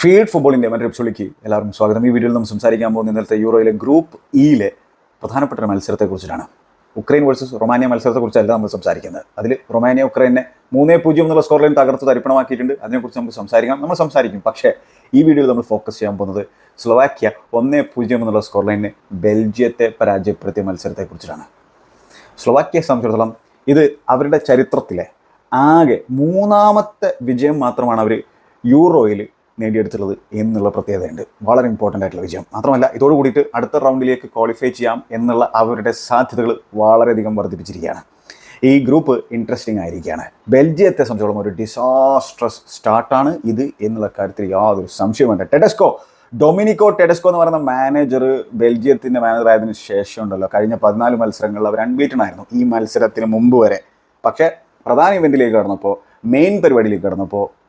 Feed ഫുട്ബോളിന്റെ മറ്റൊരു എപ്പിസോഡിലേക്ക് എല്ലാവർക്കും സ്വാഗതം. ഈ വീഡിയോയിൽ നമ്മൾ സംസാരിക്കാൻ പോകുന്ന ഇന്നലത്തെ യൂറോയിലെ ഗ്രൂപ്പ് ഇയിലെ പ്രധാനപ്പെട്ട ഒരു മത്സരത്തെക്കുറിച്ചിട്ടാണ്. ഉക്രൈൻ വേഴ്സസ് റൊമാനിയ മത്സരത്തെക്കുറിച്ചല്ല നമ്മൾ സംസാരിക്കുന്നത്. അതിൽ റൊമാനിയ ഉക്രൈനെ മൂന്നേ പൂജ്യം എന്നുള്ള സ്കോർ തകർത്ത് തരിപ്പണമാക്കിയിട്ടുണ്ട്. അതിനെക്കുറിച്ച് നമുക്ക് സംസാരിക്കാം. നമ്മൾ സംസാരിക്കും. പക്ഷേ ഈ വീഡിയോയിൽ നമ്മൾ ഫോക്കസ് ചെയ്യാൻ പോകുന്നത് സ്ലോവാക്യ ഒന്നേ പൂജ്യം എന്നുള്ള സ്കോർ ലൈനിന് ബെൽജിയത്തെ പരാജയപ്പെടുത്തിയ മത്സരത്തെക്കുറിച്ചിട്ടാണ്. സ്ലോവാക്യയെ സംബന്ധിച്ചിടത്തോളം ഇത് അവരുടെ ചരിത്രത്തിലെ ആകെ മൂന്നാമത്തെ വിജയം മാത്രമാണ് അവർ യൂറോയിൽ നേടിയെടുത്തുള്ളത് എന്നുള്ള പ്രത്യേകതയുണ്ട്. വളരെ ഇമ്പോർട്ടന്റ് ആയിട്ടുള്ള വിജയം. മാത്രമല്ല ഇതോട് കൂടിയിട്ട് അടുത്ത റൗണ്ടിലേക്ക് ക്വാളിഫൈ ചെയ്യാം എന്നുള്ള അവരുടെ സാധ്യതകൾ വളരെയധികം വർദ്ധിപ്പിച്ചിരിക്കുകയാണ്. ഈ ഗ്രൂപ്പ് ഇൻട്രസ്റ്റിംഗ് ആയിരിക്കുകയാണ്. ബെൽജിയത്തെ സംബന്ധിച്ചോളം ഒരു ഡിസാസ്ട്രസ് സ്റ്റാർട്ടാണ് ഇത് എന്നുള്ള കാര്യത്തിൽ യാതൊരു സംശയവുമുണ്ട് ടെഡസ്കോ ഡൊമിനിക്കോ ടെഡസ്കോ എന്ന് പറയുന്ന മാനേജർ ബെൽജിയത്തിന്റെ മാനേജർ ആയതിനു ശേഷം ഉണ്ടല്ലോ. കഴിഞ്ഞ പതിനാല് മത്സരങ്ങളിൽ അവർ അൺബീറ്റൺ ആയിരുന്നു. ഈ മത്സരത്തിന് മുമ്പ് വരെ. പക്ഷേ പ്രധാന ഇവന്റിലേക്ക് കടന്നപ്പോൾ മെയിൻ പരിപാടിയിലേക്ക് കടന്നപ്പോൾ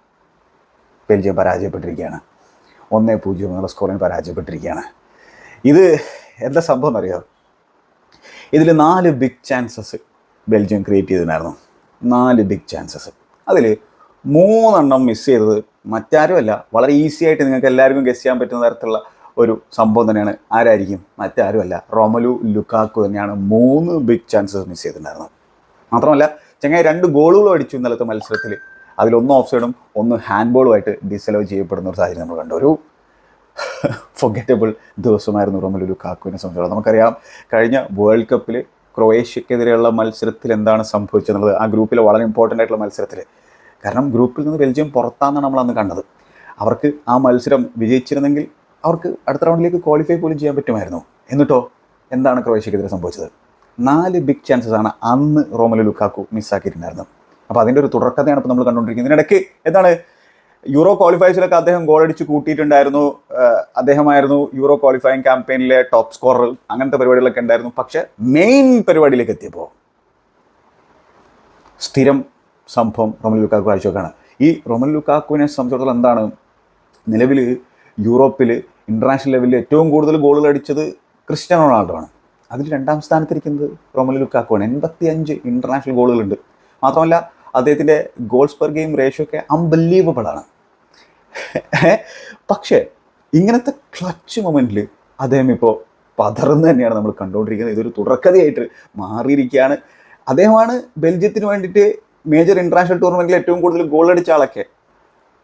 ബെൽജിയം പരാജയപ്പെട്ടിരിക്കുകയാണ്. ഒന്നേ പൂജ്യം എന്നുള്ള സ്കോറിന് പരാജയപ്പെട്ടിരിക്കുകയാണ്. ഇത് എന്താ സംഭവം എന്നറിയോ? ഇതിൽ നാല് ബിഗ് ചാൻസസ് ബെൽജിയം ക്രിയേറ്റ് ചെയ്തിട്ടുണ്ടായിരുന്നു. നാല് ബിഗ് ചാൻസസ് അതിൽ മൂന്നെണ്ണം മിസ് ചെയ്തത് മറ്റാരുമല്ല. വളരെ ഈസി ആയിട്ട് നിങ്ങൾക്ക് എല്ലാവർക്കും ഗസ് ചെയ്യാൻ പറ്റുന്ന തരത്തിലുള്ള ഒരു സംഭവം തന്നെയാണ്. ആരായിരിക്കും? മറ്റാരുമല്ല. റൊമലു ലുക്കാക്കു തന്നെയാണ് മൂന്ന് ബിഗ് ചാൻസസ് മിസ് ചെയ്തിട്ടുണ്ടായിരുന്നത്. മാത്രമല്ല ചെങ്ങായി രണ്ട് ഗോളുകളും അടിച്ചു ഇന്നലത്തെ മത്സരത്തിൽ അതിലൊന്ന് ഓഫ് സൈഡും ഒന്ന് ഹാൻഡ് ബോളുമായിട്ട് ഡിസലവ് ചെയ്യപ്പെടുന്ന ഒരു സാഹചര്യം നമ്മൾ കണ്ടു. ഒരു ഫൊഗറ്റബിൾ ദിവസമായിരുന്നു റൊമലു കാക്കുവിനെ സംബന്ധിച്ചിടത്തോളം. നമുക്കറിയാം കഴിഞ്ഞ വേൾഡ് കപ്പിൽ ക്രൊയേഷ്യക്കെതിരെയുള്ള മത്സരത്തിൽ എന്താണ് സംഭവിച്ചെന്നുള്ളത്? ആ ഗ്രൂപ്പിലെ വളരെ ഇമ്പോർട്ടന്റ് ആയിട്ടുള്ള മത്സരത്തിൽ കാരണം ഗ്രൂപ്പിൽ നിന്ന് ബെൽജിയം പുറത്താണെന്നാണ് നമ്മൾ അന്ന് കണ്ടത്. അവർക്ക് ആ മത്സരം വിജയിച്ചിരുന്നെങ്കിൽ അവർക്ക് അടുത്ത റൗണ്ടിലേക്ക് ക്വാളിഫൈ പോലും ചെയ്യാൻ പറ്റുമായിരുന്നു. എന്നിട്ടോ? എന്താണ് ക്രൊയേഷ്യക്കെതിരെ സംഭവിച്ചത്? നാല് ബിഗ് ചാൻസസ് ആണ് അന്ന് റോമലു ലുക്കാക്കു മിസ്സാക്കിയിട്ടുണ്ടായിരുന്നത് അപ്പോൾ അതിന്റെ ഒരു തുടർക്കഥയാണ് ഇപ്പോൾ നമ്മൾ കണ്ടുകൊണ്ടിരിക്കുന്നത്. ഇതിനിടയ്ക്ക് എന്താണ്? യൂറോ ക്വാളിഫയേഴ്സിലൊക്കെ അദ്ദേഹം ഗോൾ അടിച്ച് കൂട്ടിയിട്ടുണ്ടായിരുന്നു. അദ്ദേഹമായിരുന്നു യൂറോ ക്വാളിഫയിങ് ക്യാമ്പയിനിലെ ടോപ്പ് സ്കോറർ അങ്ങനത്തെ പരിപാടികളൊക്കെ ഉണ്ടായിരുന്നു. പക്ഷേ മെയിൻ പരിപാടിയിലേക്ക് എത്തിയപ്പോൾ സ്ഥിരം സംഭവം റൊമൻ ലുക്കാക്കു കാഴ്ചവെക്കാണ്. ഈ റൊമൻ ലുക്കാക്കുവിനെ സംബന്ധിച്ചിടത്തോളം എന്താണ്? നിലവിൽ യൂറോപ്പിൽ ഇന്റർനാഷണൽ ലെവലിൽ ഏറ്റവും കൂടുതൽ ഗോളുകൾ അടിച്ചത് ക്രിസ്ത്യാനോ റൊണാൾഡോ ആണ്. അതിൽ രണ്ടാം സ്ഥാനത്തിരിക്കുന്നത് റൊമൻ ലുക്കാക്കുവാണ്. എൺപത്തി അഞ്ച് ഇന്റർനാഷണൽ ഗോളുകളുണ്ട് മാത്രമല്ല അദ്ദേഹത്തിന്റെ ഗോൾസ് പെർ ഗെയിം റേഷ്യോ ഒക്കെ അൺബിലീവബിൾ ആണ്. പക്ഷേ ഇങ്ങനത്തെ ക്ലച്ച് മൊമെന്റിൽ അദ്ദേഹം ഇപ്പോൾ പതർന്ന് തന്നെയാണ് നമ്മൾ കണ്ടുകൊണ്ടിരിക്കുന്നത്. ഇതൊരു തുടർക്കഥയായിട്ട് മാറിയിരിക്കുകയാണ്. അദ്ദേഹമാണ് ബെൽജിയത്തിന് വേണ്ടിയിട്ട് മേജർ ഇന്റർനാഷണൽ ടൂർണമെന്റിൽ ഏറ്റവും കൂടുതൽ ഗോൾ അടിച്ച ആളൊക്കെ.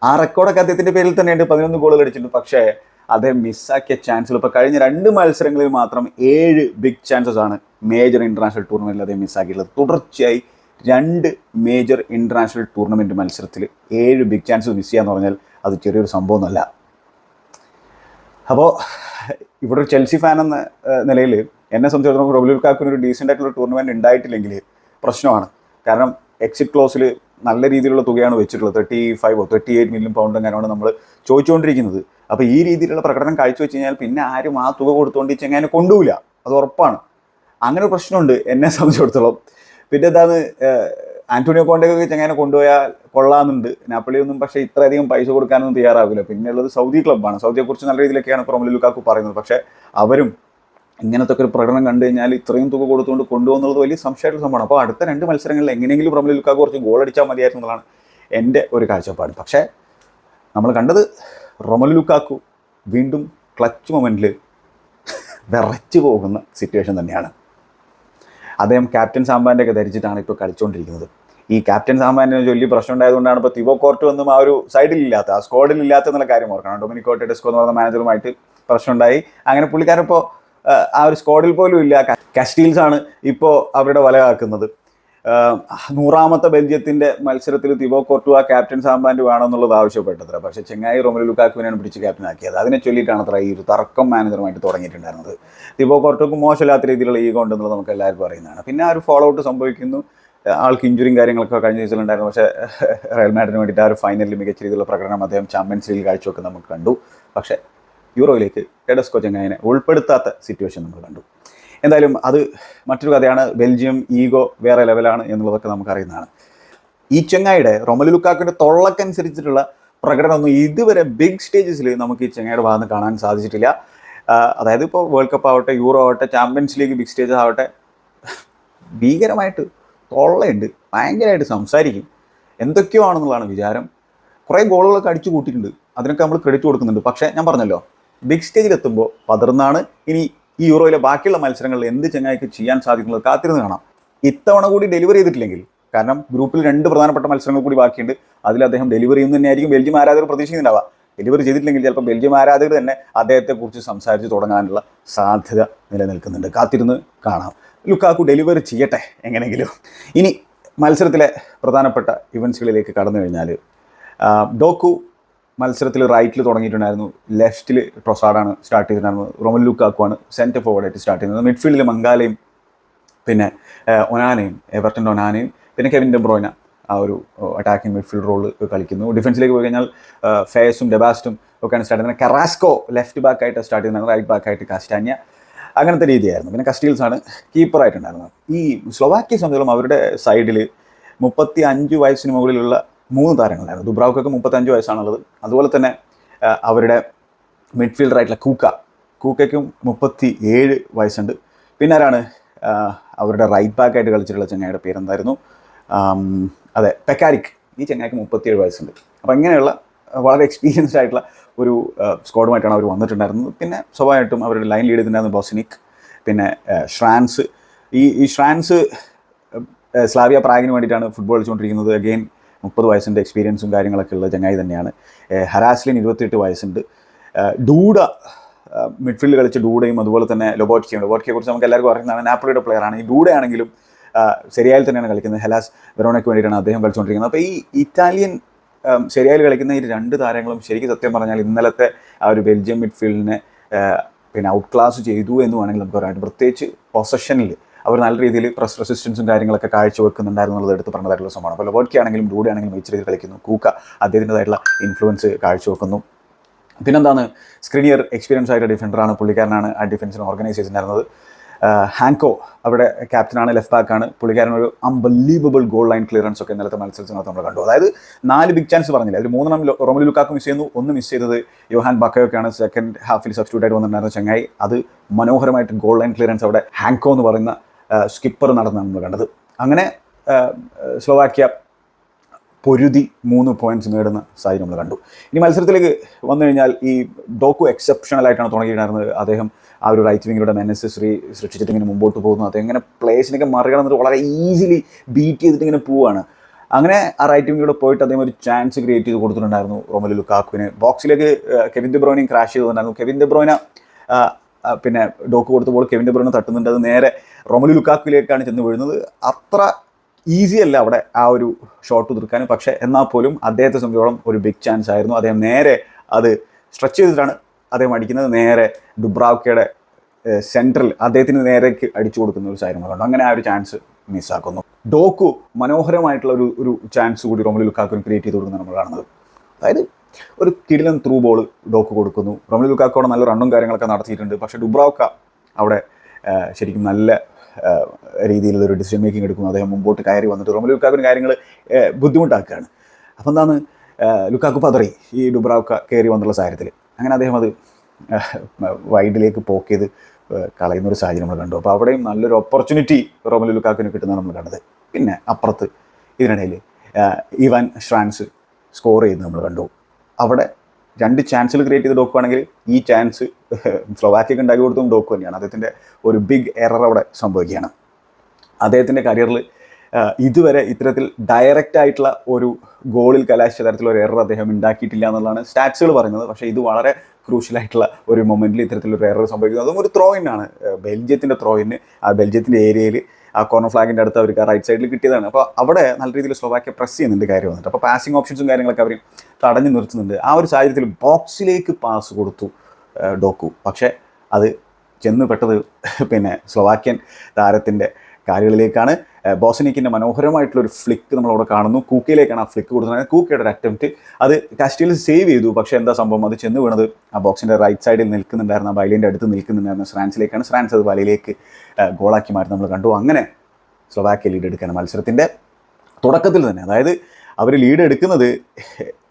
ആ റെക്കോർഡൊക്കെ അദ്ദേഹത്തിന്റെ പേരിൽ തന്നെയുണ്ട്. പതിനൊന്ന് ഗോളുകൾ അടിച്ചിട്ടുണ്ട്. പക്ഷേ അദ്ദേഹം മിസ്സാക്കിയ ചാൻസുകൾ ഇപ്പോൾ കഴിഞ്ഞ രണ്ട് മത്സരങ്ങളിൽ മാത്രം ഏഴ് ബിഗ് ചാൻസസ് ആണ് മേജർ ഇന്റർനാഷണൽ ടൂർണമെന്റിൽ അദ്ദേഹം മിസ്സാക്കിയിട്ടുള്ളത് തുടർച്ചയായി രണ്ട് മേജർ ഇന്റർനാഷണൽ ടൂർണമെന്റ് മത്സരത്തിൽ ഏഴ് ബിഗ് ചാൻസ് മിസ് ചെയ്യാന്ന് പറഞ്ഞാൽ അത് ചെറിയൊരു സംഭവമൊന്നുമല്ല. അപ്പോൾ ഇവിടെ ഒരു ചെൽസി ഫാൻ എന്ന നിലയിൽ എന്നെ സംബന്ധിച്ചിടത്തോളം റോബിൽ കാക്കിന് ഒരു ഡീസന്റ് ആയിട്ടുള്ള ടൂർണമെന്റ് ഉണ്ടായിട്ടില്ലെങ്കിൽ പ്രശ്നമാണ്. കാരണം എക്സിറ്റ് ക്ലോസിൽ നല്ല രീതിയിലുള്ള തുകയാണ് വെച്ചിട്ടുള്ളത്. തേർട്ടി ഫൈവോ തേർട്ടി എയ്റ്റ് മില്യൺ പൗണ്ട് എങ്ങനെയാണ് നമ്മൾ ചോദിച്ചുകൊണ്ടിരിക്കുന്നത്. അപ്പോൾ ഈ രീതിയിലുള്ള പ്രകടനം കാഴ്ച കാഴ്ചവെച്ച് കഴിഞ്ഞാൽ പിന്നെ ആരും ആ തുക കൊടുത്തുകൊണ്ട് ചെങ്ങനെ കൊണ്ടുപോകില്ല അത് ഉറപ്പാണ്. അങ്ങനെ ഒരു പ്രശ്നമുണ്ട് എന്നെ സംബന്ധിച്ചിടത്തോളം. പിന്നെ എന്താണ് ആന്റോണിയോ കോണ്ടൊക്കെ ചെങ്ങനെ കൊണ്ടുപോയാൽ കൊള്ളാമെന്നുണ്ട്. നാപ്പിളിയൊന്നും പക്ഷേ ഇത്രയധികം പൈസ കൊടുക്കാനൊന്നും തയ്യാറാവില്ല. പിന്നെ ഉള്ളത് സൗദി ക്ലബ്ബാണ്. സൗദിയെക്കുറിച്ച് നല്ല രീതിയിലൊക്കെയാണ് പ്രൊമലി ലുക്കാക്കു പറയുന്നത്. പക്ഷേ അവരും ഇങ്ങനത്തെ ഒക്കെ ഒരു പ്രകടനം കണ്ടു കഴിഞ്ഞാൽ ഇത്രയും തുക കൊടുത്തുകൊണ്ട് കൊണ്ടുപോകുന്നത് വലിയ സംശയമായിട്ടുള്ള സംഭവമാണ്. അപ്പോൾ അടുത്ത രണ്ട് മത്സരങ്ങളിൽ എങ്ങനെയെങ്കിലും പ്രൊമലി ലുക്കാക്കു കുറച്ച് ഗോൾ അടിച്ചാൽ മതിയായിരുന്നു എന്നുള്ളതാണ് എന്റെ ഒരു കാഴ്ചപ്പാട്. പക്ഷേ നമ്മൾ കണ്ടത് റൊമലു ലുക്കാക്കു വീണ്ടും ക്ലച്ച് മൊമെന്റിൽ വിറച്ചു പോകുന്ന സിറ്റുവേഷൻ തന്നെയാണ്. അദ്ദേഹം ക്യാപ്റ്റൻ സാമ്പാന്റെ ഒക്കെ ധരിച്ചിട്ടാണ് ഇപ്പോൾ കളിച്ചുകൊണ്ടിരിക്കുന്നത്. ഈ ക്യാപ്റ്റൻ സാമ്പാന്റെ വലിയ പ്രശ്നം ഉണ്ടായതുകൊണ്ടാണ് ഇപ്പോൾ തിവോ കോർട്ട് ഒന്നും ആ ഒരു സൈഡിലില്ലാത്ത ആ സ്ക്വാഡിലില്ലാത്ത എന്നുള്ള കാര്യം ഓർക്കണം. ഡൊമിനിക്കോ ടെഡസ്കോ എന്ന് പറഞ്ഞ മാനേജറുമായിട്ട് പ്രശ്നമുണ്ടായി അങ്ങനെ പുള്ളിക്കാരൻ ഇപ്പോൾ ആ ഒരു സ്ക്വാഡിൽ പോലും ഇല്ല. കാസ്റ്റീൽസ് ആണ് ഇപ്പോൾ അവരുടെ വല കാക്കുന്നത്. ആഹ് നൂറാമത്തെ ബെൽജിയത്തിന്റെ മത്സരത്തിൽ തിബോ കോർട്ടുവ ക്യാപ്റ്റൻ സാമ്പാൻഡ് വേണമെന്നുള്ളത് ആവശ്യപ്പെട്ടത്ര. പക്ഷെ ചെങ്ങായി റൊമലു ലുക്കാക്കുവിനാണ് പിടിച്ച് ക്യാപ്റ്റൻ ആക്കിയത് അതിനെ ചൊല്ലിയിട്ടാണ് അത്ര ഈ ഒരു തർക്കം മാനേജറുമായിട്ട് തുടങ്ങിയിട്ടുണ്ടായിരുന്നത്. തിബോ കോർട്ടുക്ക് മോശമില്ലാത്ത രീതിയിലുള്ള ഈഗോ ഉണ്ടെന്നുള്ളത് നമുക്ക് എല്ലാവർക്കും അറിയുന്നതാണ്. പിന്നെ ആ ഒരു ഫോളോ ഔട്ട് സംഭവിക്കുന്നു ആൾക്ക് ഇഞ്ചുറിയും കാര്യങ്ങളൊക്കെ കഴിഞ്ഞ സീസണിലുണ്ടായിരുന്നു പക്ഷേ റയൽ മാഡിന് വേണ്ടിയിട്ട് ആ ഒരു ഫൈനലിൽ മികച്ച രീതിയിലുള്ള പ്രകടനം അദ്ദേഹം ചാമ്പ്യൻസ് ലീഗ് കാഴ്ചവെക്ക് നമുക്ക് കണ്ടു. പക്ഷേ യൂറോയിലേക്ക് ടെഡസ്കോ ചെങ്ങായിനെ ഉൾപ്പെടുത്താത്ത സിറ്റുവേഷൻ നമ്മൾ കണ്ടു. എന്തായാലും അത് മറ്റൊരു കഥയാണ്. ബെൽജിയം ഈഗോ വേറെ ലെവലാണ് എന്നുള്ളതൊക്കെ നമുക്കറിയുന്നതാണ്. ഈ ചെങ്ങായിയുടെ റൊമലു ലുക്കാക്കിന്റെ തൊള്ളക്കനുസരിച്ചിട്ടുള്ള പ്രകടനമൊന്നും ഇതുവരെ ബിഗ് സ്റ്റേജസിൽ നമുക്ക് ഈ ചെങ്ങായിയുടെ ഭാഗത്ത് കാണാൻ സാധിച്ചിട്ടില്ല. അതായത് ഇപ്പോൾ വേൾഡ് കപ്പ് ആവട്ടെ യൂറോ ആവട്ടെ ചാമ്പ്യൻസ് ലീഗ് ബിഗ് സ്റ്റേജസ് ആവട്ടെ ഭീകരമായിട്ട് തൊള്ളയുണ്ട്. ഭയങ്കരമായിട്ട് സംസാരിക്കും. എന്തൊക്കെയോ ആണെന്നുള്ളതാണ് വിചാരം. കുറേ ഗോളുകളൊക്കെ അടിച്ചു കൂട്ടിയിട്ടുണ്ട്. അതിനൊക്കെ നമ്മൾ ക്രെഡിറ്റ് കൊടുക്കുന്നുണ്ട്. പക്ഷേ ഞാൻ പറഞ്ഞല്ലോ ബിഗ് സ്റ്റേജിൽ എത്തുമ്പോൾ പതിർന്നാണ്. ഇനി ഈ യൂറോയിലെ ബാക്കിയുള്ള മത്സരങ്ങളിൽ എന്ത് ചെങ്ങായിക്ക് ചെയ്യാൻ സാധിക്കുന്നത് കാത്തിരുന്ന് കാണാം. ഇത്തവണ കൂടി ഡെലിവറി ചെയ്തിട്ടില്ലെങ്കിൽ കാരണം ഗ്രൂപ്പിൽ രണ്ട് പ്രധാനപ്പെട്ട മത്സരങ്ങൾ കൂടി ബാക്കിയുണ്ട്. അതിൽ അദ്ദേഹം ഡെലിവറി ചെയ്യുന്ന തന്നെയായിരിക്കും ബെൽജിയം ആരാധകർ പ്രതീക്ഷിക്കുന്നുണ്ടാവുക. ഡെലിവറി ചെയ്തിട്ടില്ലെങ്കിൽ ചിലപ്പോൾ ബെൽജിയം ആരാധകർ തന്നെ അദ്ദേഹത്തെക്കുറിച്ച് സംസാരിച്ച് തുടങ്ങാനുള്ള സാധ്യത നിലനിൽക്കുന്നുണ്ട്. കാത്തിരുന്ന് കാണാം. ലുക്കാക്കു ഡെലിവറി ചെയ്യട്ടെ എങ്ങനെയെങ്കിലും. ഇനി മത്സരത്തിലെ പ്രധാനപ്പെട്ട ഇവൻസുകളിലേക്ക് കടന്നു കഴിഞ്ഞാൽ ഡോക്കു മത്സരത്തിൽ റൈറ്റിൽ തുടങ്ങിയിട്ടുണ്ടായിരുന്നു. ലെഫ്റ്റിൽ ട്രൊസാഡാണ് സ്റ്റാർട്ട് ചെയ്തിട്ടുണ്ടായിരുന്നത്. റോമൽ ലുക്കാക്കുവാണ് സെന്റർ ഫോർവേഡായിട്ട് സ്റ്റാർട്ട് ചെയ്യുന്നത്. മിഡ്ഫീൽഡിൽ മംഗാലയും പിന്നെ ഒനാനയും എവർട്ടന്റെ ഒനാനയും പിന്നെ കെവിൻ ഡെബ്രോയിന ആ ഒരു അറ്റാക്കിംഗ് മിഡ്ഫീൽഡ് റോൾ കളിക്കുന്നു. ഡിഫൻസിലേക്ക് പോയി കഴിഞ്ഞാൽ ഫേസും ഡെബാസ്റ്റും ഒക്കെയാണ് സ്റ്റാർട്ട് ചെയ്യുന്നത്. കറാസ്കോ ലെഫ്റ്റ് ബാക്ക് ആയിട്ട് സ്റ്റാർട്ട് ചെയ്യുന്നത് റൈറ്റ് ബാക്ക് ആയിട്ട് കാസ്റ്റാനിയ അങ്ങനത്തെ രീതിയായിരുന്നു. പിന്നെ കസ്റ്റീൽസ് ആണ് കീപ്പറായിട്ടുണ്ടായിരുന്നത് ഈ സ്ലൊവാക്കിയെ സംബന്ധിച്ചോളം അവരുടെ സൈഡിൽ മുപ്പത്തി അഞ്ച് വയസ്സിന് മുകളിലുള്ള മൂന്ന് താരങ്ങളായിരുന്നു. ദുബ്രാവുക്കൊക്കെ മുപ്പത്തഞ്ച് വയസ്സാണുള്ളത്. അതുപോലെ തന്നെ അവരുടെ മിഡ്ഫീൽഡറായിട്ടുള്ള കൂക്ക. കൂക്കയ്ക്കും മുപ്പത്തി ഏഴ് വയസ്സുണ്ട്. പിന്നെ ആരാണ് അവരുടെ റൈറ്റ് ബാക്കായിട്ട് കളിച്ചിട്ടുള്ള ചങ്ങായിയുടെ പേരെന്തായിരുന്നു? അതെ പെക്കാരിക് ഈ ചങ്ങായിക്ക് മുപ്പത്തിയേഴ് വയസ്സുണ്ട്. അപ്പോൾ ഇങ്ങനെയുള്ള വളരെ എക്സ്പീരിയൻസ്ഡ് ആയിട്ടുള്ള ഒരു സ്ക്വാഡുമായിട്ടാണ് അവർ വന്നിട്ടുണ്ടായിരുന്നത്. പിന്നെ സ്വാഭാവികമായിട്ടും അവരുടെ ലൈൻ ലീഡ് തന്നെയായിരുന്നു ബോസിനിക്. പിന്നെ ഷ്രാൻസ് ഈ ഈ ഷ്രാൻസ് സ്ലാവിയ പ്രാഗിന് വേണ്ടിയിട്ടാണ് ഫുട്ബോൾ കളിച്ചുകൊണ്ടിരിക്കുന്നത്. അഗെയിൻ മുപ്പത് വയസ്സിന്റെ എക്സ്പീരിയൻസും കാര്യങ്ങളൊക്കെ ഉള്ള ചങ്ങായി തന്നെയാണ്. ഹരാസ്ലിൻ ഇരുപത്തെട്ട് വയസ്സുണ്ട്. ഡൂഡ മിഡ്ഫീൽഡ് കളിച്ച ഡൂഡയും അതുപോലെ തന്നെ ലൊബോട്കിയും ലൊബോട്കിയെ കുറിച്ച് നമുക്ക് എല്ലാവർക്കും അറിയുന്നതാണ്. നാപ്പോളിയുടെ പ്ലെയറാണ് ഈ ഡൂഡയാണെങ്കിലും ശരിയായി തന്നെയാണ് കളിക്കുന്നത്. ഹെലാസ് വെറോണയ്ക്ക് വേണ്ടിയിട്ടാണ് അദ്ദേഹം കളിച്ചുകൊണ്ടിരിക്കുന്നത്. അപ്പോൾ ഈ ഇറ്റാലിയൻ ശരിയായി കളിക്കുന്ന ഈ രണ്ട് താരങ്ങളും ശരിക്കും സത്യം പറഞ്ഞാൽ ഇന്നലത്തെ ആ ഒരു ബെൽജിയം മിഡ്ഫീൽഡിനെ പിന്നെ ഔട്ട് ക്ലാസ് ചെയ്തു എന്ന് വേണമെങ്കിൽ നമുക്ക് പറയാം. പ്രത്യേകിച്ച് പൊസഷനിൽ അവർ നല്ല രീതിയിൽ പ്രസ് റെസിസ്റ്റൻസും കാര്യങ്ങളൊക്കെ കാഴ്ചവെക്കുന്നുണ്ടായിരുന്നു എന്നുള്ളത് എടുത്ത് പറഞ്ഞതായിട്ടുള്ള സംഭവമാണ്. അപ്പോൾ ലൊബോട്ക്കി ആണെങ്കിലും ഡൂഡി ആണെങ്കിലും മികച്ച രീതിയിൽ കളിക്കുന്നു. കൂക്ക അദ്ദേഹത്തിന്റെതായിട്ടുള്ള ഇൻഫ്ലുവൻസ് കാഴ്ചവെക്കുന്നു. പിന്നെന്താണ്? സ്ക്രീനിയർ എക്സ്പീരിയൻസ് ആയിട്ട് ഡിഫൻഡറാണ് പുള്ളിക്കാരനാണ് ആ ഡിഫൻസിന് ഓർഗനൈസ് ചെയ്തിട്ടുണ്ടായിരുന്നത്. ആഹ് ഹാങ്കോ അവിടെ ക്യാപ്റ്റനാണ് ലെഫ്റ്റ് ബാക്കാണ് പുള്ളിക്കാരൻ ഒരു അൺബലീവബിൾ ഗോൾ ലൈൻ ക്ലിയറൻസ് ഒക്കെ ഇന്നലത്തെ മത്സരത്തിനകത്ത് നമ്മൾ കണ്ടു. അതായത് നാല് ബിഗ് ചാൻസ് പറഞ്ഞില്ല. അതിൽ മൂന്നെണ്ണം റോമലു ലുക്കാക്ക് മിസ് ചെയ്യുന്നു. ഒന്ന് മിസ് ചെയ്തത് യോഹാൻ ബക്കയൊക്കെയാണ്. സെക്കൻഡ് ഹാഫിൽ സബ്സ്റ്റിറ്റ്യൂട്ട് ആയിട്ട് വന്നിട്ടുണ്ടായിരുന്ന ചങ്ങായി. അത് മനോഹരമായിട്ട് ഗോൾ ലൈൻ ക്ലിയറൻസ് അവിടെ ഹാങ്കോ എന്ന് പറയുന്ന സ്കിപ്പർ നടന്നാണ് നമ്മൾ കണ്ടത്. അങ്ങനെ സ്ലോവാക്യ പൊരുതി മൂന്ന് പോയിന്റ്സ് നേടുന്ന സാഹചര്യം നമ്മൾ കണ്ടു. ഇനി മത്സരത്തിലേക്ക് വന്നു കഴിഞ്ഞാൽ ഈ ഡോക്കു എക്സെപ്ഷണൽ ആയിട്ടാണ് തുടങ്ങിയിട്ടുണ്ടായിരുന്നത്. അദ്ദേഹം ആ ഒരു റൈറ്റ് വിങ്ങിലൂടെ മെനസ് ശ്രീ സൃഷ്ടിച്ചിട്ട് ഇങ്ങനെ മുമ്പോട്ട് പോകുന്നു. അദ്ദേഹം ഇങ്ങനെ പ്ലേസിനൊക്കെ മറികടന്നിട്ട് വളരെ ഈസിലി ബീറ്റ് ചെയ്തിട്ട് ഇങ്ങനെ പോവുകയാണ് അങ്ങനെ ആ റൈറ്റ് വിങ്ങിലൂടെ പോയിട്ട് അദ്ദേഹം ഒരു ചാൻസ് ക്രിയേറ്റ് ചെയ്ത് കൊടുത്തിട്ടുണ്ടായിരുന്നു റോമലു ലുക്കാക്കുവിന്. ബോക്സിലേക്ക് കെവിൻ ബ്രോയിനെയും ക്രാഷ് ചെയ്തിട്ടുണ്ടായിരുന്നു കെവിൻ ബ്രോയിന പിന്നെ ഡോക്ക് കൊടുത്തപ്പോൾ കെവിൻ ബ്രോയിനെ തട്ടുന്നുണ്ട്. അത് നേരെ റോമലു ലുക്കാക്കിലേക്കാണ് ചെന്ന് വീഴുന്നത്. അത്ര ഈസി അല്ല അവിടെ ആ ഒരു ഷോട്ട് തീർക്കാൻ പക്ഷേ എന്നാൽ പോലും അദ്ദേഹത്തെ സംബന്ധിച്ചോളം ഒരു ബിഗ് ചാൻസ് ആയിരുന്നു. അദ്ദേഹം നേരെ അത് സ്ട്രെച്ച് ചെയ്തിട്ടാണ് അദ്ദേഹം അടിക്കുന്നത്. നേരെ ഡുബ്രാവ്ക്കയുടെ സെൻട്രൽ അദ്ദേഹത്തിന് നേരേക്ക് അടിച്ചു കൊടുക്കുന്ന ഒരു സാധനം കണ്ടു. അങ്ങനെ ആ ഒരു ചാൻസ് മിസ്സാക്കുന്നു ഡോക്കു മനോഹരമായിട്ടുള്ള ഒരു ഒരു ചാൻസ് കൂടി റൊമലി ലുക്കാക്കുവിന് ക്രിയേറ്റ് ചെയ്ത് കൊടുക്കുന്നത് നമ്മൾ കാണുന്നത്. അതായത് ഒരു കിടിലൻ ത്രൂ ബോൾ ഡോക്ക് കൊടുക്കുന്നു. റൊമലി ലുക്കാക്കോടെ നല്ല റണ്ണും കാര്യങ്ങളൊക്കെ നടത്തിയിട്ടുണ്ട്. പക്ഷേ ഡുബ്രാവ്ക്ക അവിടെ ശരിക്കും നല്ല രീതിയിലുള്ള ഒരു ഡിസിഷൻ മേക്കിംഗ് എടുക്കുന്നു. അദ്ദേഹം മുമ്പോട്ട് കയറി വന്നിട്ട് റോമൻ ലുക്കാക്കിന് കാര്യങ്ങൾ ബുദ്ധിമുട്ടാക്കുകയാണ്. അപ്പം എന്താണ്? ലുക്കാക്കു പതറി ഈ ഡുബ്രാവുക്ക കയറി വന്നുള്ള സാഹചര്യത്തിൽ അങ്ങനെ അദ്ദേഹം അത് വൈഡിലേക്ക് പോക്ക് ചെയ്ത് കളയുന്ന ഒരു സാഹചര്യം നമ്മൾ കണ്ടു. അപ്പോൾ അവിടെയും നല്ലൊരു ഓപ്പർച്യൂണിറ്റി റോമൻ ലുക്കാക്കിന് കിട്ടുന്നതാണ് നമ്മൾ കണ്ടത്. പിന്നെ അപ്പുറത്ത് ഇതിനിടയിൽ ഇവാൻ ഷ്രാൻസ് സ്കോർ ചെയ്യുന്നത് നമ്മൾ കണ്ടു. അവിടെ രണ്ട് ചാൻസുകൾ ക്രിയേറ്റ് ചെയ്ത് നോക്കുകയാണെങ്കിൽ ഈ ചാൻസ് സ്ലോവാക്കിയൊക്കെ ഉണ്ടാക്കി കൊടുത്തും ഡോക്കു തന്നെയാണ്. അദ്ദേഹത്തിന്റെ ഒരു ബിഗ് എറർ അവിടെ സംഭവിക്കുകയാണ്. അദ്ദേഹത്തിന്റെ കരിയറിൽ ഇതുവരെ ഇത്തരത്തിൽ ഡയറക്റ്റ് ആയിട്ടുള്ള ഒരു ഗോളിൽ കലാശിച്ച തരത്തിലുള്ള ഒരു എറർ അദ്ദേഹം ഉണ്ടാക്കിയിട്ടില്ല എന്നുള്ളതാണ് സ്റ്റാറ്റ്സുകൾ പറയുന്നത്. പക്ഷേ ഇത് വളരെ ക്രൂഷ്യലായിട്ടുള്ള ഒരു മൊമെന്റിൽ ഇത്തരത്തിലൊരു എറർ സംഭവിക്കുന്നത് അതും ഒരു ത്രോ ഇന്നാണ് ബെൽജിയത്തിന്റെ ത്രോ ഇന്ന് ആ ബെൽജിയത്തിന്റെ ഏരിയയിൽ ആ കോർണർ ഫ്ലാഗിന്റെ അടുത്ത് അവർക്ക് ആ റൈറ്റ് സൈഡിൽ കിട്ടിയതാണ്. അപ്പോൾ അവിടെ നല്ല രീതിയിൽ സ്ലോവാക്യ പ്രസ് ചെയ്യുന്നുണ്ട് കാര്യം വന്നിട്ട് അപ്പോൾ പാസിംഗ് ഓപ്ഷൻസും കാര്യങ്ങളൊക്കെ അവർ തടഞ്ഞു നിർത്തുന്നുണ്ട്. ആ ഒരു സാഹചര്യത്തിൽ ബോക്സിലേക്ക് പാസ് കൊടുത്തു. ഡോക്കു. പക്ഷേ അത് ചെന്ന് പെട്ടത് പിന്നെ സ്ലൊവാക്യൻ താരത്തിന്റെ കാര്യങ്ങളിലേക്കാണ് ബോസനിക്കിന്റെ മനോഹരമായിട്ടുള്ളൊരു ഫ്ലിക്ക് നമ്മളവിടെ കാണുന്നു. കൂക്കയിലേക്കാണ് ആ ഫ്ലിക്ക് കൊടുക്കുന്നത് കൂക്കയുടെ ഒരു അറ്റംപ്റ്റ് അത് കാസ്റ്റിയിൽ സേവ് ചെയ്തു. പക്ഷേ എന്താ സംഭവം? അത് ചെന്ന് വീണത് ആ ബോക്സിന്റെ റൈറ്റ് സൈഡിൽ നിൽക്കുന്നുണ്ടായിരുന്ന. ബൈലിന്റെ അടുത്ത് നിൽക്കുന്നുണ്ടായിരുന്ന. സ്രാൻസിലേക്കാണ് സ്രാൻസ് അത് വലയിലേക്ക് ഗോളാക്കി മാറി. നമ്മൾ കണ്ടു. അങ്ങനെ സ്ലൊവാക്യ ലീഡ് എടുക്കുകയാണ് മത്സരത്തിന്റെ തുടക്കത്തിൽ തന്നെ. അതായത് അവർ ലീഡ് എടുക്കുന്നത്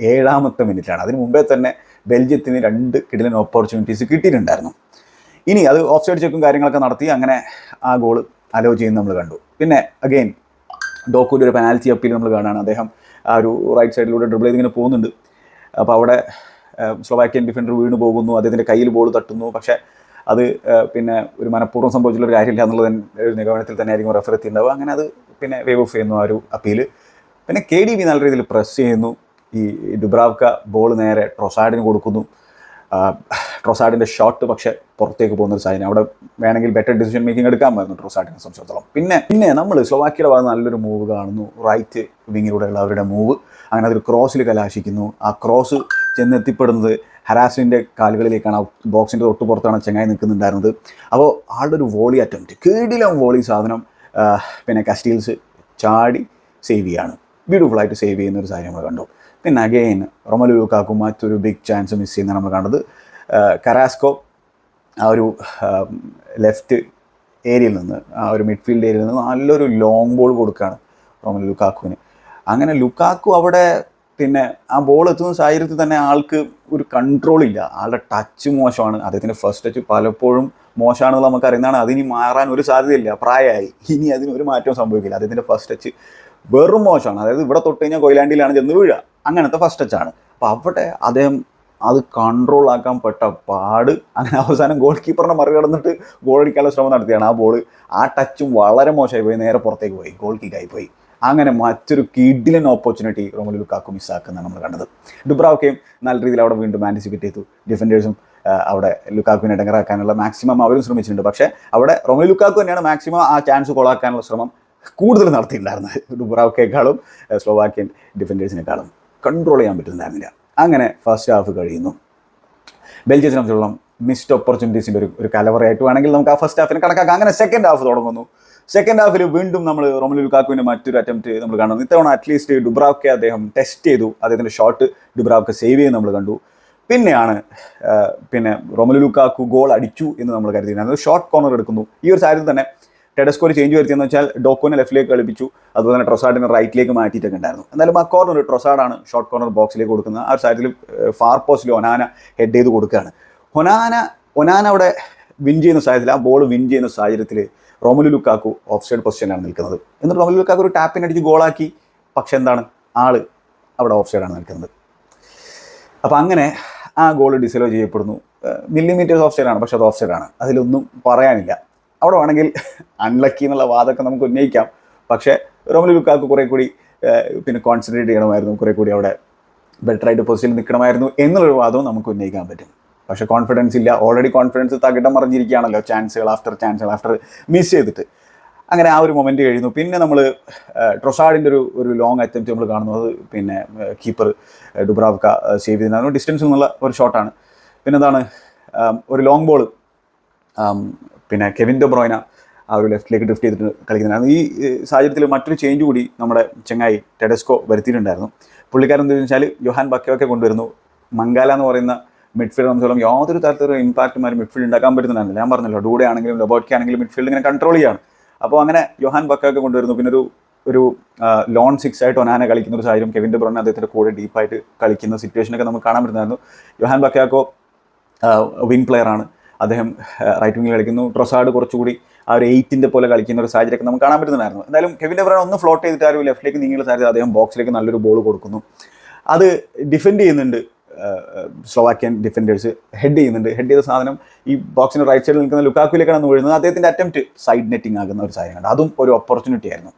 ഏഴാമത്തെ മിനിറ്റാണ് അതിന് മുമ്പേ തന്നെ ബെൽജിയത്തിന് രണ്ട് കിടിലൻ ഓപ്പർച്യൂണിറ്റീസ് കിട്ടിയിട്ടുണ്ടായിരുന്നു. ഇനി അത് ഓഫ് സൈഡ് ചെക്കും കാര്യങ്ങളൊക്കെ നടത്തി അങ്ങനെ ആ ഗോൾ അലോ ചെയ്യുന്നത് നമ്മൾ കണ്ടു. പിന്നെ അഗെയിൻ ഡോക്കൂന്റെ ഒരു പെനാൽറ്റി അപ്പീൽ നമ്മൾ കാണുകയാണ്. അദ്ദേഹം ആ ഒരു റൈറ്റ് സൈഡിലൂടെ ഡ്രിബിൾ ചെയ്ത് ഇങ്ങനെ പോകുന്നുണ്ട്. അപ്പോൾ അവിടെ സ്ലോവാക്യൻ ഡിഫൻഡർ വീണ് പോകുന്നു. അദ്ദേഹത്തിന്റെ കയ്യിൽ ബോൾ തട്ടുന്നു. പക്ഷേ അത് പിന്നെ ഒരു മനഃപൂർവം സംഭവിച്ചുള്ള ഒരു കാര്യമില്ല എന്നുള്ളത് ഒരു നിഗമനത്തിൽ തന്നെ ആയിരിക്കും റെഫർ എത്തിയിട്ടുണ്ടാവുക. അങ്ങനെ അത് പിന്നെ വേവ് ഓഫ് ചെയ്യുന്നു ആ ഒരു അപ്പീൽ പിന്നെ കെ ഡി ബി നല്ല രീതിയിൽ പ്രസ് ചെയ്യുന്നു. ഈ ഡുബ്രാവ്ക ബോൾ നേരെ ട്രൊസാഡിന് കൊടുക്കുന്നു. ട്രൊസാഡിന്റെ ഷോട്ട് പക്ഷേ പുറത്തേക്ക് പോകുന്ന ഒരു സാധനം അവിടെ വേണമെങ്കിൽ ബെറ്റർ ഡിസിഷൻ മേക്കിംഗ് എടുക്കാമായിരുന്നു ട്രൊസാഡിനെ സംബന്ധിച്ചിടത്തോളം. പിന്നെ പിന്നെ നമ്മൾ സ്ലോവാക്കിയുടെ ഭാഗത്ത് നല്ലൊരു മൂവ് കാണുന്നു. റൈറ്റ് വിങ്ങിലൂടെയുള്ള അവരുടെ മൂവ് അങ്ങനെ അതൊരു ക്രോസിൽ കലാശിക്കുന്നു. ആ ക്രോസ് ചെന്നെത്തിപ്പെടുന്നത് ഹരാസിന്റെ കാലുകളിലേക്കാണ്. ബോക്സിന്റെ തൊട്ട് പുറത്താണ് ചെങ്ങായി നിൽക്കുന്നുണ്ടായിരുന്നത്. അപ്പോൾ ആളുടെ ഒരു വോളി അറ്റംപ്റ്റ് കേടിലും വോളി സാധനം പിന്നെ കസ്റ്റീൽസ് ചാടി സേവ് ചെയ്യാണ്. ബ്യൂട്ടിഫുൾ ആയിട്ട് സേവ് ചെയ്യുന്ന ഒരു സാധനം നമ്മൾ കണ്ടു. പിന്നെ അഗെയിൻ റൊമലു ലൂക്കാക്കും മറ്റൊരു ബിഗ് ചാൻസ് മിസ് ചെയ്യുന്ന നമ്മൾ കണ്ടത് കരാസ്കോ ആ ഒരു ലെഫ്റ്റ് ഏരിയയിൽ നിന്ന് ആ ഒരു മിഡ്ഫീൽഡ് ഏരിയയിൽ നിന്ന് നല്ലൊരു ലോങ് ബോൾ കൊടുക്കുകയാണ് റൊമലു ലുക്കാക്കുവിന്. അങ്ങനെ ലുക്കാക്കു അവിടെ പിന്നെ ആ ബോൾ എത്തുന്ന സാഹചര്യത്തിൽ തന്നെ ആൾക്ക് ഒരു കൺട്രോൾ ഇല്ല. ആളുടെ ടച്ച് മോശമാണ്. അദ്ദേഹത്തിന്റെ ഫസ്റ്റ് ടച്ച് പലപ്പോഴും മോശമാണെന്ന് നമുക്ക് അറിയുന്നതാണ് അതിനി മാറാൻ ഒരു സാധ്യതയില്ല. പ്രായമായി. ഇനി അതിന് ഒരു മാറ്റവും സംഭവിക്കില്ല. അദ്ദേഹത്തിന്റെ ഫസ്റ്റ് ടച്ച് വെറും മോശമാണ്. അതായത് ഇവിടെ തൊട്ട് കഴിഞ്ഞാൽ കൊയിലാണ്ടിയിലാണ് ചെന്ന് വീഴുക അങ്ങനത്തെ ഫസ്റ്റ് ടച്ചാണ് അപ്പോൾ അവിടെ അദ്ദേഹം അത് കൺട്രോൾ ആക്കാൻ പെട്ട പാട് അങ്ങനെ അവസാനം ഗോൾ കീപ്പറിനെ മറികടന്നിട്ട് ഗോൾ അടിക്കാനുള്ള ശ്രമം നടത്തിയാണ് ആ ബോൾ ആ ടച്ചും വളരെ മോശമായി പോയി. നേരെ പുറത്തേക്ക് പോയി. ഗോൾ കിക്കായി പോയി. അങ്ങനെ മറ്റൊരു കിഡിലൻ ഓപ്പർച്യൂണിറ്റി റോമലു ലുക്കാക്കു മിസ്സാക്കുന്നതാണ് നമ്മൾ കണ്ടത്. ഡുബ്രാവൊക്കെയും നല്ല രീതിയിൽ അവിടെ വീണ്ടും ആന്റിസിപ്പേറ്റ് ചെയ്തു. ഡിഫൻഡേഴ്സും അവിടെ ലുക്കാക്കുവിനെ ഇടങ്ങറാക്കാനുള്ള മാക്സിമം അവരും ശ്രമിച്ചിട്ടുണ്ട്. പക്ഷേ അവിടെ റോമലു ലുക്കാക്കു തന്നെയാണ് മാക്സിമം ആ ചാൻസ് കോളാക്കാനുള്ള ശ്രമം കൂടുതൽ നടത്തിയിട്ടുണ്ടായിരുന്നത്. ഡുബ്രാവക്കേക്കാളും സ്ലോവാക്കിയൻ ഡിഫൻഡേഴ്സിനേക്കാളും കൺട്രോൾ ചെയ്യാൻ പറ്റുന്നുണ്ടായിരുന്നില്ല അങ്ങനെ ഫസ്റ്റ് ഹാഫ് കഴിയുന്നു. ബെൽജിയത്തിനെ സംബന്ധിച്ചോളം മിസ്ഡ് ഓപ്പർച്യൂണിറ്റീസിന്റെ ഒരു ഒരു കലവറയായിട്ട് വേണമെങ്കിൽ നമുക്ക് ആ ഫസ്റ്റ് ഹാഫിനെ കണക്കാക്കാം. അങ്ങനെ സെക്കൻഡ് ഹാഫ് തുടങ്ങുന്നു. സെക്കൻഡ് ഹാഫിൽ വീണ്ടും നമ്മൾ റോമലു ലുക്കാക്കുവിന്റെ മറ്റൊരു അറ്റംപ്റ്റ് നമ്മൾ കാണുന്നു. ഇത്തവണ അറ്റ്ലീസ്റ്റ് ഡുബ്രാവ്ക്കെ അദ്ദേഹം ടെസ്റ്റ് ചെയ്തു. അദ്ദേഹത്തിന്റെ ഷോട്ട് ഡുബ്രാവ്ക്കെ സേവ് ചെയ്ത് നമ്മൾ കണ്ടു. പിന്നെയാണ് പിന്നെ റോമലു ലുക്കാക്കു ഗോൾ അടിച്ചു എന്ന് നമ്മൾ കരുതിയിരുന്നത്. ഷോർട്ട് കോർണർ എടുക്കുന്നു. ഈ ഒരു സാഹചര്യത്തിൽ തന്നെ ടെഡസ്കോ ഒരു ചേഞ്ച് വരുത്തിയെന്ന് വെച്ചാൽ ഡോക്കോനെ ലെഫ്റ്റിലേക്ക് കളിപ്പിച്ചു. അതുപോലെ തന്നെ ട്രൊസാഡിനെ റൈറ്റിലേക്ക് മാറ്റിയിട്ടൊക്കെ ഉണ്ടായിരുന്നു. എന്നാലും ആ കോർണർ ട്രൊസാഡാണ് ഷോർട്ട് കോർണർ ബോക്സിലേക്ക് കൊടുക്കുന്നത്. ആ ഒരു സാഹചര്യത്തിൽ ഫാർ പോസ്റ്റിൽ ഒനാന ഹെഡ് ചെയ്ത് കൊടുക്കുകയാണ്. ഒനാന ഒനാന അവിടെ വിൻ ചെയ്യുന്ന സാഹചര്യത്തിൽ ആ ബോൾ വിൻ ചെയ്യുന്ന സാഹചര്യത്തിൽ റോമലു ലുക്കാക്കു ഓഫ് സൈഡ് പൊസിഷനിലാണ് നിൽക്കുന്നത്. എന്നിട്ട് റോമലു ലുക്കാക്കു ഒരു ടാപ്പിനടിച്ച് ഗോളാക്കി പക്ഷെ എന്താണ്? ആൾ അവിടെ ഓഫ് സൈഡാണ് നിൽക്കുന്നത്. അപ്പോൾ അങ്ങനെ ആ ഗോൾ ഡിസലോ ചെയ്യപ്പെടുന്നു. മില്ലിമീറ്റേഴ്സ് ഓഫ് സൈഡാണ് പക്ഷെ അത് ഓഫ് സൈഡാണ് അതിലൊന്നും പറയാനില്ല. അവിടെ വേണമെങ്കിൽ അൺലക്കി എന്നുള്ള വാദമൊക്കെ നമുക്ക് ഉന്നയിക്കാം. പക്ഷേ റോമിൽ ലുക്കാക്ക് കുറേ കൂടി പിന്നെ കോൺസെൻട്രേറ്റ് ചെയ്യണമായിരുന്നു. കുറേ കൂടി അവിടെ ബെറ്ററായിട്ട് പൊസിഷനിൽ നിൽക്കണമായിരുന്നു എന്നുള്ളൊരു വാദവും നമുക്ക് ഉന്നയിക്കാൻ പറ്റും. പക്ഷേ കോൺഫിഡൻസ് ഇല്ല. ഓൾറെഡി കോൺഫിഡൻസ് തകിടം മറിഞ്ഞിരിക്കുകയാണല്ലോ ചാൻസുകൾ ആഫ്റ്റർ ചാൻസുകൾ ആഫ്റ്റർ മിസ് ചെയ്തിട്ട്. അങ്ങനെ ആ ഒരു മൊമെന്റ് കഴിഞ്ഞു. പിന്നെ നമ്മൾ ട്രൊസാഡിന്റെ ഒരു ഒരു ലോങ് അറ്റംപ്റ്റ് നമ്മൾ കാണുന്നത്. പിന്നെ കീപ്പർ ഡുബ്രാവ്ക സേവ് ചെയ്യുന്ന ഡിസ്റ്റൻസ് എന്നുള്ള ഒരു ഷോട്ടാണ് പിന്നെന്താണ് ഒരു ലോങ് ബോൾ പിന്നെ കെവിൻ ദ ബ്രോയിന ആ ഒരു ലെഫ്റ്റിലേക്ക് ഡ്രിഫ്റ്റ് ചെയ്തിട്ട് കളിക്കുന്നതാണ്. ഈ സാഹചര്യത്തിൽ മറ്റൊരു ചേഞ്ച് കൂടി നമ്മുടെ ചെങ്ങായി ടെഡസ്കോ വരുത്തിയിട്ടുണ്ടായിരുന്നു. പുള്ളിക്കാരൻ എന്താ വെച്ചാൽ യോഹാൻ ബക്കയൊക്കെ കൊണ്ടുവരുന്നു. മംഗാല എന്ന് പറയുന്ന മിഡ്ഫീൽഡ് സംബന്ധിച്ചോളം യാതൊരു തരത്തിലുള്ള ഇമ്പാക്റ്റുമാരും മിഡ്ഫീൽഡ് ഉണ്ടാക്കാൻ പറ്റുന്നതാണ് ഞാൻ പറഞ്ഞല്ലോ ഡൂടെ ആണെങ്കിലും ലബോട്ട്ക്കി ആണെങ്കിലും മിഡ്ഫീൽഡ് ഇങ്ങനെ കൺട്രോൾ ചെയ്യാണ്. അപ്പോൾ അങ്ങനെ യോഹാൻ ബക്കയൊക്കെ കൊണ്ടുവരുന്നു. പിന്നെ ഒരു ഒരു ലോൺ സിക്സ് ആയിട്ട് ഒനാന കളിക്കുന്ന ഒരു സാഹചര്യം കെവിന്റെ ബ്രോയിന അദ്ദേഹത്തിന്റെ കൂടെ ഡീപ്പായിട്ട് കളിക്കുന്ന സിറ്റുവേഷനൊക്കെ നമുക്ക് കാണാൻ പറ്റുന്നതായിരുന്നു. യോഹാൻ ബക്കയാക്കോ വിങ് പ്ലെയറാണ് അദ്ദേഹം റൈറ്റ് വിങ്ങിൽ കളിക്കുന്നു. ട്രൊസാഡ് കുറച്ചുകൂടി ആ ഒരു എയ്റ്റിന്റെ പോലെ കളിക്കുന്ന ഒരു സാഹചര്യമൊക്കെ നമുക്ക് കാണാൻ പറ്റുന്നതായിരുന്നു. എന്തായാലും കെവിൻ എബ്രാൻ ഒന്ന് ഫ്ലോട്ട് ചെയ്തിട്ട് ആ ലെഫ്റ്റിലേക്ക് നീങ്ങിയുള്ള സാഹചര്യം അദ്ദേഹം ബോക്സിലേക്ക് നല്ലൊരു ബോൾ കൊടുക്കുന്നു. അത് ഡിഫെൻഡ് ചെയ്യുന്നുണ്ട് സ്ലോവാക്യൻ ഡിഫൻഡേഴ്സ് ഹെഡ് ചെയ്യുന്നുണ്ട്. ഹെഡ് ചെയ്ത സാധനം ഈ ബോക്സിന് റൈറ്റ് സൈഡിൽ നിൽക്കുന്ന ലുക്കാക്കുവിലേക്കാണ് വീഴുന്നത്. അദ്ദേഹത്തിന്റെ അറ്റംപ്റ്റ് സൈഡ് നെറ്റിംഗ് ആകുന്ന ഒരു സാധനമാണ് അതും ഒരു ഓപ്പർച്യൂണിറ്റി ആയിരുന്നു.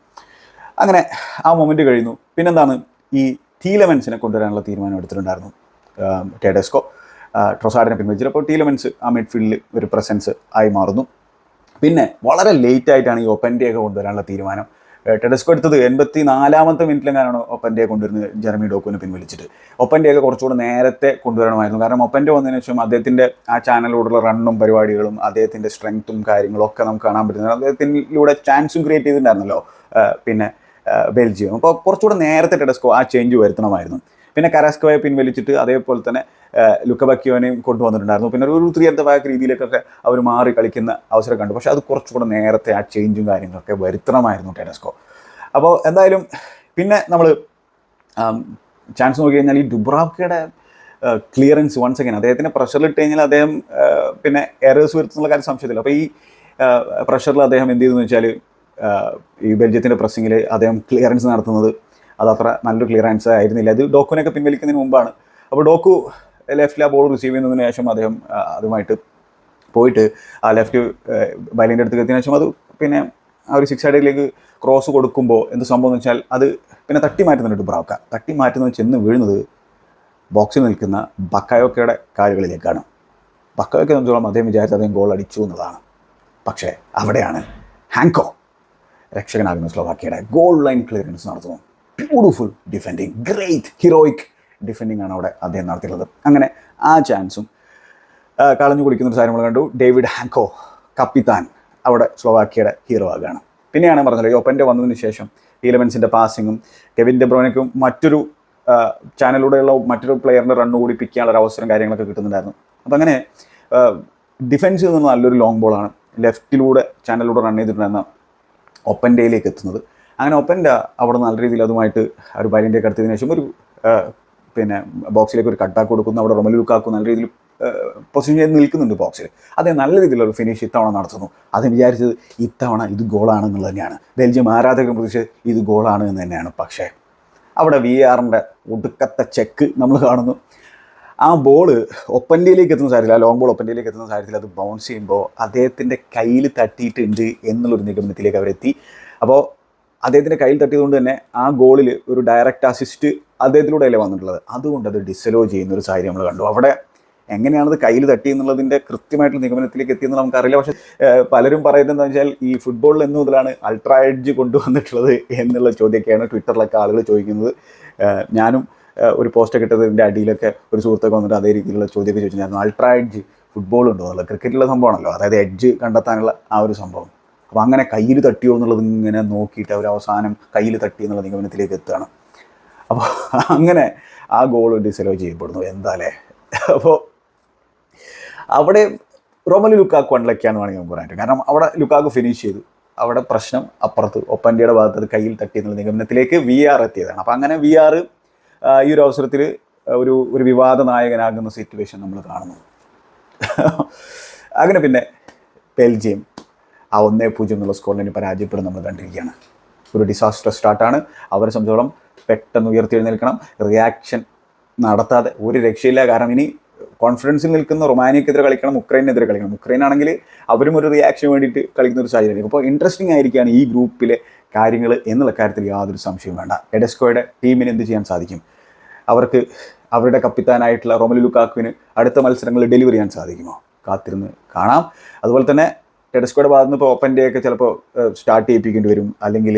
അങ്ങനെ ആ മൊമെന്റ് കഴിഞ്ഞു. പിന്നെന്താണ്? ഈ തീലമെൻസിനെ കൊണ്ടുവരാനുള്ള തീരുമാനം എടുത്തിട്ടുണ്ടായിരുന്നു ടേഡസ്കോ ട്രൊസാഡിനെ പിൻവലിച്ചത് അപ്പോൾ ടീലമെൻസ് ആ മിഡ്ഫീൽഡിൽ ഒരു പ്രസൻസ് ആയി മാറുന്നു. പിന്നെ വളരെ ലേറ്റ് ആയിട്ടാണ് ഈ ഒപ്പൻഡിയൊക്കെ കൊണ്ടുവരാനുള്ള തീരുമാനം. ടെഡസ്കോ എടുത്തത് എൺപത്തി നാലാമത്തെ മിനിറ്റിലെങ്ങാനാണ് ഒപ്പൻഡിയെ കൊണ്ടുവരുന്നത് ജെറമി ഡോക്കുവിനെ പിൻവലിച്ചിട്ട്. ഒപ്പൻഡിയൊക്കെ കുറച്ചുകൂടെ നേരത്തെ കൊണ്ടുവരണമായിരുന്നു. കാരണം ഒപ്പന്റെ വന്നതിന് ശേഷം അദ്ദേഹത്തിന്റെ ആ ചാനലിലൂടെയുള്ള റണ്ണും പരിപാടികളും അദ്ദേഹത്തിന്റെ സ്ട്രെങ്ത്തും കാര്യങ്ങളും ഒക്കെ നമുക്ക് കാണാൻ പറ്റുന്നത്. അദ്ദേഹത്തിലൂടെ ചാൻസും ക്രിയേറ്റ് ചെയ്തിട്ടുണ്ടായിരുന്നല്ലോ പിന്നെ ബെൽജിയം. അപ്പോൾ കുറച്ചുകൂടെ നേരത്തെ ടെഡസ്കോ ആ ചേഞ്ച് വരുത്തണമായിരുന്നു. പിന്നെ കരാസ്കോയെ പിൻവലിച്ചിട്ട് അതേപോലെ തന്നെ ലുക്കബക്കിയോനെയും കൊണ്ടുവന്നിട്ടുണ്ടായിരുന്നു. പിന്നെ ഒരു ത്രീ അറ്റ് ബാക്ക് രീതിയിലേക്കൊക്കെ അവർ മാറി കളിക്കുന്ന അവസരം കണ്ടു. പക്ഷേ അത് കുറച്ചുകൂടെ നേരത്തെ ആ ചേഞ്ചും കാര്യങ്ങളൊക്കെ വരുത്തണമായിരുന്നു ടെനസ്കോ അപ്പോൾ എന്തായാലും പിന്നെ നമ്മൾ ചാൻസ് നോക്കി കഴിഞ്ഞാൽ ഈ ഡുബ്രാവ്ക്കയുടെ ക്ലിയറൻസ് വൺസ് അഗൈൻ അദ്ദേഹത്തിന് പ്രഷറിൽ ഇട്ട് കഴിഞ്ഞാൽ അദ്ദേഹം പിന്നെ എറേഴ്സ് വരുത്തുന്നുള്ള കാര്യം സംശയത്തില്ല അപ്പോൾ ഈ പ്രഷറിൽ അദ്ദേഹം എന്ത് ചെയ്തെന്ന് വെച്ചാൽ ഈ ബെൽജിയത്തിന്റെ പ്രസ്സിങ്ങിൽ അദ്ദേഹം ക്ലിയറൻസ് നടത്തുന്നത് അതത്ര നല്ലൊരു ക്ലിയറൻസ് ആയിരുന്നില്ല. അത് ഡോക്കുവിനൊക്കെ പിൻവലിക്കുന്നതിന് മുമ്പാണ്. അപ്പോൾ ഡോക്കു ലെഫ്റ്റിൽ ആ ബോൾ റിസീവ് ചെയ്യുന്നതിന് ശേഷം അദ്ദേഹം അതുമായിട്ട് പോയിട്ട് ആ ലെഫ്റ്റ് ബൈലിന്റെ അടുത്ത് എത്തിയതിനു ശേഷം അത് പിന്നെ ആ ഒരു സിക്സ് സൈഡിലേക്ക് ക്രോസ് കൊടുക്കുമ്പോൾ എന്ത് സംഭവം എന്ന് വെച്ചാൽ അത് പിന്നെ തട്ടി മാറ്റുന്നുണ്ട് ബ്രാക്ക തട്ടി മാറ്റുന്നത് ചെന്ന് വീഴുന്നത് ബോക്സിൽ നിൽക്കുന്ന ബക്കായോക്കയുടെ കാലുകളിലേക്കാണ്. ബക്കായോക്കെ സംബന്ധിച്ചോളം അദ്ദേഹം വിചാരിച്ച അദ്ദേഹം ഗോൾ അടിച്ചു എന്നതാണ്. പക്ഷേ അവിടെയാണ് ഹാങ്കോ രക്ഷകനാകുന്ന സ്ലോവാക്കിയുടെ ഗോൾ ലൈൻ ക്ലിയറൻസ് നടത്തുന്നു beautiful defending great heroic defending ആണ് അവിടെ അദ്ദേഹം നടത്തിയിട്ടുള്ളത്. അങ്ങനെ ആ ചാൻസും കളഞ്ഞു കുളിക്കുന്ന ഒരു സാധനം കണ്ടു. ഡേവിഡ് ഹാങ്കോ കപ്പിത്താൻ അവിടെ സ്ലോവാക്കിയയുടെ ഹീറോ ആകുകയാണ്. പിന്നെയാണ് പറഞ്ഞത് ഓപ്പന്റെ വന്നതിന് ശേഷം ടീലമെൻസിന്റെ പാസിങ്ങും കെവിൻ ഡെബ്രോനയ്ക്കും മറ്റൊരു ചാനലിലൂടെയുള്ള മറ്റൊരു പ്ലെയറിന്റെ റണ്ണ് കൂടി പിക്ക് ചെയ്യാനുള്ള ഒരു അവസരം കാര്യങ്ങളൊക്കെ കിട്ടുന്നുണ്ടായിരുന്നു. അപ്പം അങ്ങനെ ഡിഫൻസിൽ നിന്ന് നല്ലൊരു ലോങ് ബോളാണ് ലെഫ്റ്റിലൂടെ ചാനലിലൂടെ റൺ ചെയ്തിട്ടുണ്ടായിരുന്ന ഒപ്പന്റെയിലേക്ക് എത്തുന്നത്. അങ്ങനെ ഒപ്പന്റെ അവിടെ നല്ല രീതിയിൽ അതുമായിട്ട് ഒരു ബൈലിന്റെ അടുത്തതിന് ശേഷം ഒരു പിന്നെ ബോക്സിലേക്ക് ഒരു കട്ടാക്ക് കൊടുക്കുന്നു അവിടെ റൊമലു ലുക്കാക്കും നല്ല രീതിയിൽ പൊസിഷൻ ചെയ്ത് നിൽക്കുന്നുണ്ട് ബോക്സിൽ. അതേ നല്ല രീതിയിലുള്ള ഫിനിഷ് ഇത്തവണ നടത്തുന്നു. അത് വിചാരിച്ചത് ഇത്തവണ ഇത് ഗോളാണെന്നുള്ളത് തന്നെയാണ്. ബെൽജിയം ആരാധകർ പ്രതീക്ഷിച്ചത് ഇത് ഗോളാണ് എന്ന് തന്നെയാണ്. പക്ഷേ അവിടെ വി ആറിന്റെ ഒടുക്കത്തെ ചെക്ക് നമ്മൾ കാണുന്നു. ആ ബോൾ ഒപ്പന്റെയിലേക്ക് എത്തുന്ന സാഹചര്യത്തിൽ ആ ലോങ് ബോൾ ഒപ്പന്റെയിലേക്ക് എത്തുന്ന സാഹചര്യത്തിൽ അത് ബൗൺസ് ചെയ്യുമ്പോൾ അദ്ദേഹത്തിന്റെ കയ്യിൽ തട്ടിയിട്ടുണ്ട് എന്നുള്ളൊരു നിഗമനത്തിലേക്ക് അവരെത്തി. അപ്പോൾ അദ്ദേഹത്തിന്റെ കയ്യിൽ തട്ടിയതുകൊണ്ട് തന്നെ ആ ഗോളിൽ ഒരു ഡയറക്റ്റ് അസിസ്റ്റ് അദ്ദേഹത്തിലൂടെയല്ലേ വന്നിട്ടുള്ളത്. അതുകൊണ്ട് അത് ഡിസലോ ചെയ്യുന്ന ഒരു സാഹചര്യം നമ്മൾ കണ്ടു. അവിടെ എങ്ങനെയാണത് കയ്യിൽ തട്ടി എന്നുള്ളതിന്റെ കൃത്യമായിട്ടുള്ള നിഗമനത്തിലേക്ക് എത്തിയെന്ന് നമുക്കറിയില്ല. പക്ഷേ പലരും പറയുന്നത് വെച്ചാൽ ഈ ഫുട്ബോളിൽ എന്ന് മുതലാണ് അൾട്രാ എഡ്ജ് കൊണ്ടുവന്നിട്ടുള്ളത് എന്നുള്ള ചോദ്യമൊക്കെയാണ് ട്വിറ്ററിലൊക്കെ ആളുകൾ ചോദിക്കുന്നത്. ഞാനും ഒരു പോസ്റ്റ് ഇട്ടതിന്റെ അടിയിലൊക്കെ ഒരു സുഹൃത്തൊക്കെ വന്നിട്ട് അതേ രീതിയിലുള്ള ചോദ്യമൊക്കെ ചോദിച്ചിട്ടുണ്ടായിരുന്നു അൾട്രാ എഡ്ജ് ഫുട്ബോൾ ഉണ്ടോ? എന്നുള്ളത് ക്രിക്കറ്റിലുള്ള സംഭവമാണല്ലോ. അതായത് എഡ്ജ് കണ്ടെത്താനുള്ള ആ ഒരു സംഭവം. അപ്പോൾ അങ്ങനെ കയ്യിൽ തട്ടിയോ എന്നുള്ളത് ഇങ്ങനെ നോക്കിയിട്ട് അവർ അവസാനം കയ്യിൽ തട്ടി എന്നുള്ള നിഗമനത്തിലേക്ക് എത്തുകയാണ്. അപ്പോൾ അങ്ങനെ ആ ഗോൾ ഡിസലോ ചെയ്യപ്പെടുന്നു. എന്താലേ? അപ്പോൾ അവിടെ റോമലി ലുക്കാക്ക് വണ്ണിലൊക്കെയാണ് വേണമെങ്കിൽ നമുക്ക് പറയാൻ കാരണം അവിടെ ലുക്കാക്ക് ഫിനിഷ് ചെയ്തു. അവിടെ പ്രശ്നം അപ്പുറത്ത് ഒപ്പന്റെയുടെ ഭാഗത്ത് കയ്യിൽ തട്ടി എന്നുള്ള നിഗമനത്തിലേക്ക് വി ആർ എത്തിയതാണ്. അപ്പോൾ അങ്ങനെ വി ആർ ഈ ഒരു അവസരത്തിൽ ഒരു ഒരു വിവാദ നായകനാകുന്ന സിറ്റുവേഷൻ നമ്മൾ കാണുന്നു. അങ്ങനെ പിന്നെ ബെൽജിയം ആ ഒന്നേ പൂജ്യം എന്നുള്ള സ്കോറിനെ പരാജയപ്പെടും നമ്മൾ കണ്ടിരിക്കുകയാണ്. ഒരു ഡിസാസ്റ്റർ സ്റ്റാർട്ടാണ് അവരെ സംബന്ധിച്ചോളം പെട്ടെന്ന് ഉയർത്തിയെഴുന്നേൽക്കണം റിയാക്ഷൻ നടത്താതെ ഒരു രക്ഷയില്ല. കാരണം ഇനി കോൺഫിഡൻസിൽ നിൽക്കുന്ന റൊമാനിയക്കെതിരെ കളിക്കണം ഉക്രൈനെതിരെ കളിക്കണം. ഉക്രൈൻ ആണെങ്കിൽ അവരും ഒരു റിയാക്ഷൻ വേണ്ടിയിട്ട് കളിക്കുന്ന ഒരു സാഹചര്യം. അപ്പോൾ ഇൻട്രസ്റ്റിംഗ് ആയിരിക്കുകയാണ് ഈ ഗ്രൂപ്പിലെ കാര്യങ്ങൾ എന്നുള്ള കാര്യത്തിൽ യാതൊരു സംശയവും വേണ്ട. എഡസ്കോയുടെ ടീമിന് എന്ത് ചെയ്യാൻ സാധിക്കും? അവർക്ക് അവരുടെ കപ്പിത്താനായിട്ടുള്ള റൊമലു ലുക്കാക്കുവിന് അടുത്ത മത്സരങ്ങളിൽ ഡെലിവറി ചെയ്യാൻ സാധിക്കുമോ? കാത്തിരുന്ന് കാണാം. അതുപോലെ തന്നെ ടെഡസ്കോയുടെ ഭാഗത്ത് നിന്ന് ഇപ്പോൾ ഒക്കെ ചിലപ്പോൾ സ്റ്റാർട്ട് ചെയ്യിപ്പിക്കേണ്ടി വരും. അല്ലെങ്കിൽ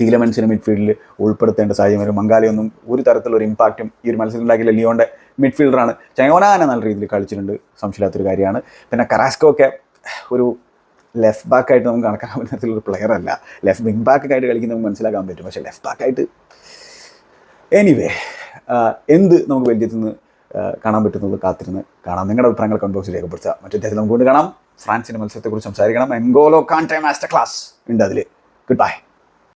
ടീലമെൻസിനെ മിഡ്ഫീൽഡിൽ ഉൾപ്പെടുത്തേണ്ട സാഹചര്യം വരും. മംഗാലയൊന്നും ഒരു തരത്തിലുള്ള ഒരു ഇമ്പാക്റ്റും ഈ ഒരു മത്സരത്തിൽ ഉണ്ടാക്കിയില്ല. ലിയോന്റെ മിഡ്ഫീൽഡറാണ് ചങ്ങോനാന നല്ല രീതിയിൽ കളിച്ചിട്ടുണ്ട്. സംശയമില്ലാത്തൊരു കാര്യമാണ്. പിന്നെ കറാസ്കോ ഒക്കെ ഒരു ലെഫ്റ്റ് ബാക്ക് ആയിട്ട് നമുക്ക് കണക്കാക്കാൻ പറ്റുന്ന പ്ലെയർ അല്ല. ലെഫ്റ്റ് വിങ് ബാക്ക് ആയിട്ട് കളിക്കുന്ന നമുക്ക് മനസ്സിലാക്കാൻ പറ്റും. പക്ഷേ ലെഫ്റ്റ് ബാക്കായിട്ട് എനിവേ എന്ത് നമുക്ക് ആ, കാണാൻ പറ്റുന്നത് കാത്തിരുന്ന് കാണാം. നിങ്ങളുടെ അഭിപ്രായങ്ങൾ കമ്പോസ് രേഖപ്പെടുത്തുക. മറ്റു അദ്ദേഹത്തിൽ നമുക്ക് കൊണ്ട് കാണാം. ഫ്രാൻസിന്റെ മത്സരത്തെക്കുറിച്ച് സംസാരിക്കണം. N'Golo Kante time master class ഉണ്ട് അതിൽ ഗുഡ് ബൈ